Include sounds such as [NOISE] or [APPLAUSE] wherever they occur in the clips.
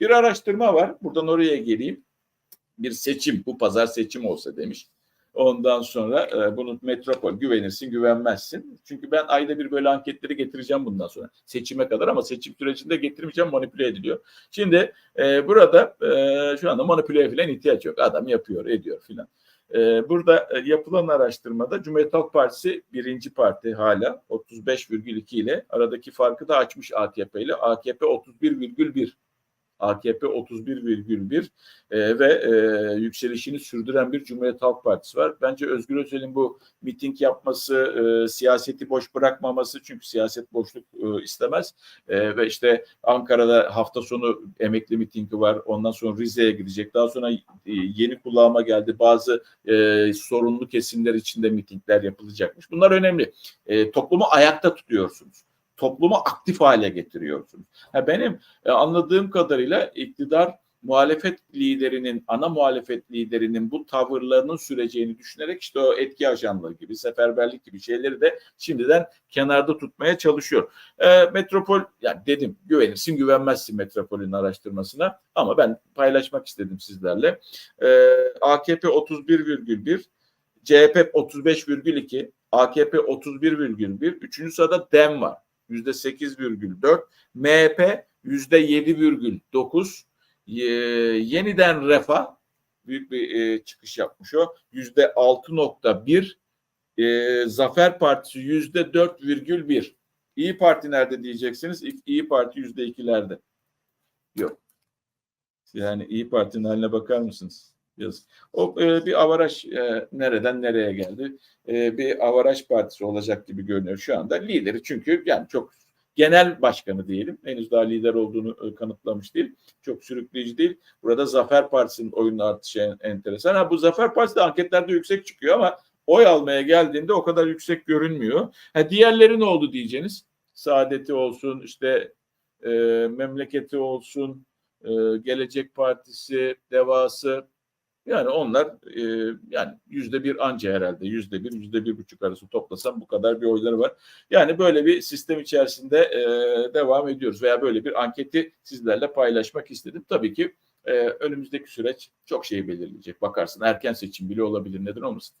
Bir araştırma var. Buradan oraya geleyim. Bir seçim, bu pazar seçim olsa demiş. Ondan sonra e, bunu metropol güvenirsin güvenmezsin. Çünkü ben ayda bir böyle anketleri getireceğim bundan sonra. Seçime kadar ama seçim sürecinde getirmeyeceğim manipüle ediliyor. Şimdi e, burada e, şu anda manipüle falan ihtiyaç yok. Adam yapıyor ediyor filan. E, burada e, yapılan araştırmada Cumhuriyet Halk Partisi birinci parti hala 35,2 ile aradaki farkı da açmış AKP ile. AKP 31,1 AKP 31,1 e, ve e, yükselişini sürdüren bir Cumhuriyet Halk Partisi var. Bence Özgür Özel'in bu miting yapması, e, siyaseti boş bırakmaması çünkü siyaset boşluk e, istemez e, ve işte Ankara'da hafta sonu emekli mitingi var. Ondan sonra Rize'ye gidecek. Daha sonra e, yeni kulağıma geldi bazı e, sorunlu kesimler içinde mitingler yapılacakmış. Bunlar önemli. E, toplumu ayakta tutuyorsunuz toplumu aktif hale getiriyorsunuz. Ha benim e, anladığım kadarıyla iktidar muhalefet liderinin, ana muhalefet liderinin bu tavırlarının süreceğini düşünerek işte o etki ajanlığı gibi, seferberlik gibi şeyleri de şimdiden kenarda tutmaya çalışıyor. E, Metropol, yani dedim güvenirsin güvenmezsin Metropol'ün araştırmasına ama ben paylaşmak istedim sizlerle. E, AKP 31,1, CHP 35,2, AKP 31,1, üçüncü sırada DEM var yüzde 8,4, MHP yüzde 7,9, yeniden Refah büyük bir e, çıkış yapmış o yüzde 6,1, e, Zafer Partisi yüzde 4,1. İyi Parti nerede diyeceksiniz? İyi Parti yüzde ikilerde. Yok. Yani İyi Parti'nin haline bakar mısınız? Yazık. O e, bir avaraj e, nereden nereye geldi? E, bir avaraj partisi olacak gibi görünüyor şu anda. Lideri çünkü yani çok genel başkanı diyelim. Henüz daha lider olduğunu e, kanıtlamış değil. Çok sürükleyici değil. Burada Zafer Partisi'nin oyunun artışı en, enteresan. Ha, bu Zafer Partisi de anketlerde yüksek çıkıyor ama oy almaya geldiğinde o kadar yüksek görünmüyor. Ha, diğerleri ne oldu diyeceğiniz? Saadeti olsun, işte e, memleketi olsun, e, Gelecek Partisi, Devası yani onlar e, yani yüzde bir anca herhalde yüzde bir yüzde bir buçuk arası toplasam bu kadar bir oyları var. Yani böyle bir sistem içerisinde e, devam ediyoruz veya böyle bir anketi sizlerle paylaşmak istedim. Tabii ki e, önümüzdeki süreç çok şey belirleyecek. Bakarsın erken seçim bile olabilir neden olmasın.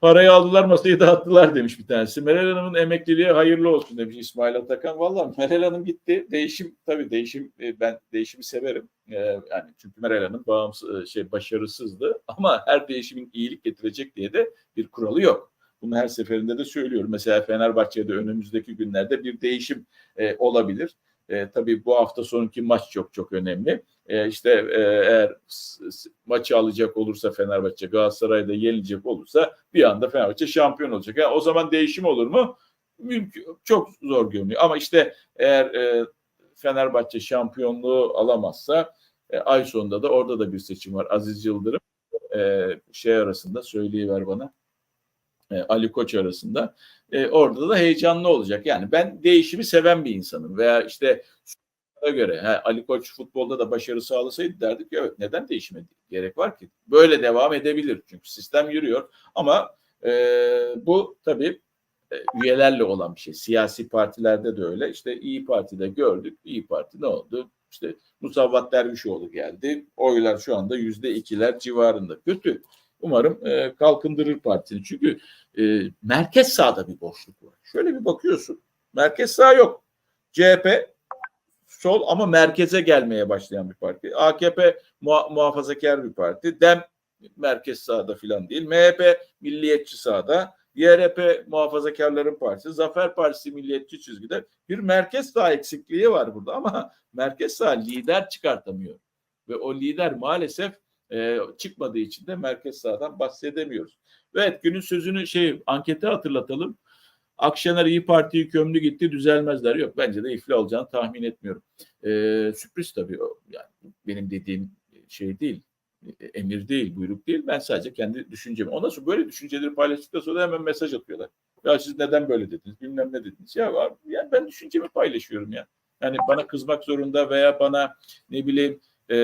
Parayı aldılar masayı dağıttılar demiş bir tanesi. Meral Hanım'ın emekliliği hayırlı olsun demiş İsmail Atakan. Vallahi Meral Hanım gitti. Değişim tabii değişim e, ben değişimi severim. Ee, yani çünkü Meral Hanım bağımsız e, şey başarısızdı ama her değişimin iyilik getirecek diye de bir kuralı yok. Bunu her seferinde de söylüyorum. Mesela Fenerbahçe'de önümüzdeki günlerde bir değişim e, olabilir. E, tabii bu hafta sonunki maç çok çok önemli. E, işte e, eğer maçı alacak olursa Fenerbahçe Galatasaray'da yenilecek olursa bir anda Fenerbahçe şampiyon olacak. Yani o zaman değişim olur mu? Mümkün, çok zor görünüyor. Ama işte eğer e, Fenerbahçe şampiyonluğu alamazsa e, ay sonunda da orada da bir seçim var. Aziz Yıldırım e, şey arasında söyleyiver bana. E, Ali Koç arasında. E, orada da heyecanlı olacak. Yani ben değişimi seven bir insanım veya işte göre he, Ali Koç futbolda da başarı sağlasaydı derdik evet neden değişime gerek var ki? Böyle devam edebilir çünkü sistem yürüyor ama e, bu tabii e, üyelerle olan bir şey. Siyasi partilerde de öyle. İşte İyi Parti'de gördük. İyi Parti ne oldu? İşte Musavvat Dervişoğlu geldi. Oylar şu anda yüzde ikiler civarında. Kötü. Umarım e, kalkındırır partini. Çünkü e, merkez sağda bir boşluk var. Şöyle bir bakıyorsun. Merkez sağ yok. CHP sol ama merkeze gelmeye başlayan bir parti. AKP muha- muhafazakar bir parti. DEM merkez sağda filan değil. MHP milliyetçi sağda. YRP muhafazakarların partisi. Zafer Partisi milliyetçi çizgide. Bir merkez sağ eksikliği var burada ama merkez sağ lider çıkartamıyor. Ve o lider maalesef e, çıkmadığı için de merkez sağdan bahsedemiyoruz. Evet günün sözünü şey ankete hatırlatalım. Akşener İyi Parti'yi kömlü gitti düzelmezler. Yok bence de iflah olacağını tahmin etmiyorum. Ee, sürpriz tabii. Yani benim dediğim şey değil. Emir değil, buyruk değil. Ben sadece kendi düşüncemi. Ondan sonra böyle düşünceleri paylaştıktan sonra hemen mesaj atıyorlar. Ya siz neden böyle dediniz, bilmem ne dediniz. Ya var, yani ben düşüncemi paylaşıyorum ya. Yani bana kızmak zorunda veya bana ne bileyim e,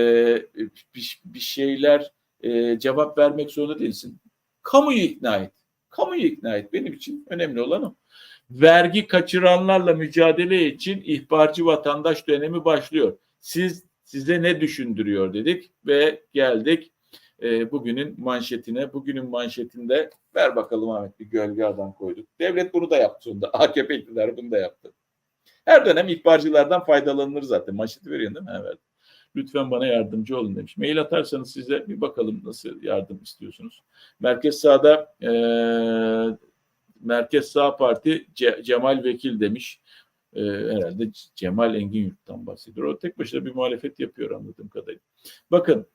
bir, bir şeyler e, cevap vermek zorunda değilsin. Kamuyu ikna et. Kamuyu ikna et. Benim için önemli olan o. Vergi kaçıranlarla mücadele için ihbarcı vatandaş dönemi başlıyor. Siz size ne düşündürüyor dedik ve geldik e, bugünün manşetine. Bugünün manşetinde ver bakalım Ahmet bir gölge adam koyduk. Devlet bunu da yaptı sonunda. [LAUGHS] AKP iktidarı bunu da yaptı. Her dönem ihbarcılardan faydalanılır zaten. Manşeti veriyorsun değil mi? Evet. Lütfen bana yardımcı olun demiş. Mail atarsanız size bir bakalım nasıl yardım istiyorsunuz. Merkez sağda e, Merkez Sağ Parti Ce- Cemal Vekil demiş. E, herhalde Cemal Engin Yurt'tan bahsediyor. O tek başına bir muhalefet yapıyor anladığım kadarıyla. Bakın